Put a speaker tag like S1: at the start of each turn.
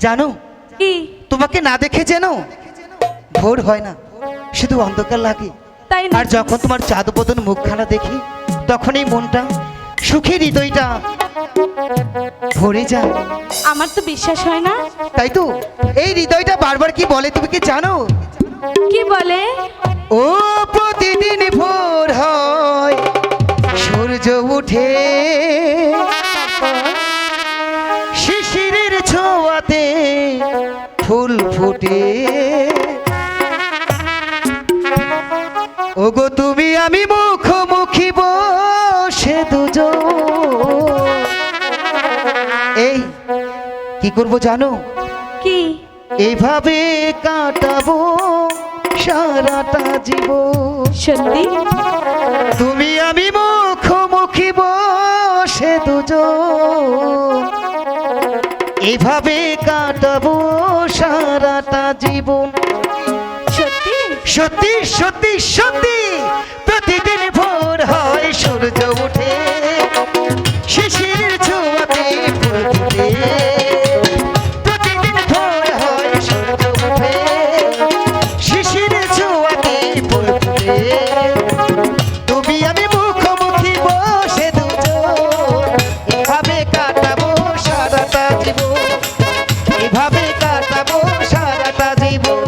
S1: জানো?
S2: কি?
S1: তোমাকে না দেখে যেন ভোর হয় না। শুধু অন্ধকার লাগে।
S2: তাই না?
S1: আর যখন তোমার চাঁদ বদন মুখখানা দেখি তখন এই মনটা সুখী হৃদয়টা ভরে যায়।
S2: আমার তো বিশ্বাস হয় না।
S1: তাই তো এই হৃদয়টা বারবার কি বলে তুমি কি জানো?
S2: কি বলে?
S1: ও প্রতিদিন ভোর হয় সূর্য উঠে। শিশিরের ছোঁয়াতে ফুল ফুটে। ওগো তুমি আমি মুখোমুখি বসে দুজন। এই কি করব জানো?
S2: কি?
S1: এইভাবে কাটাবো সারাটা জীব
S2: সত্যি?
S1: তুমি আমি মুখোমুখি বসে দুজন। এইভাবে কাটাবো সারাটা জীবন।
S2: সত্যি?
S1: সত্যি সত্যি সত্যি। প্রতিদিন জীবন এভাবে কাটাবো সারাটা জীবন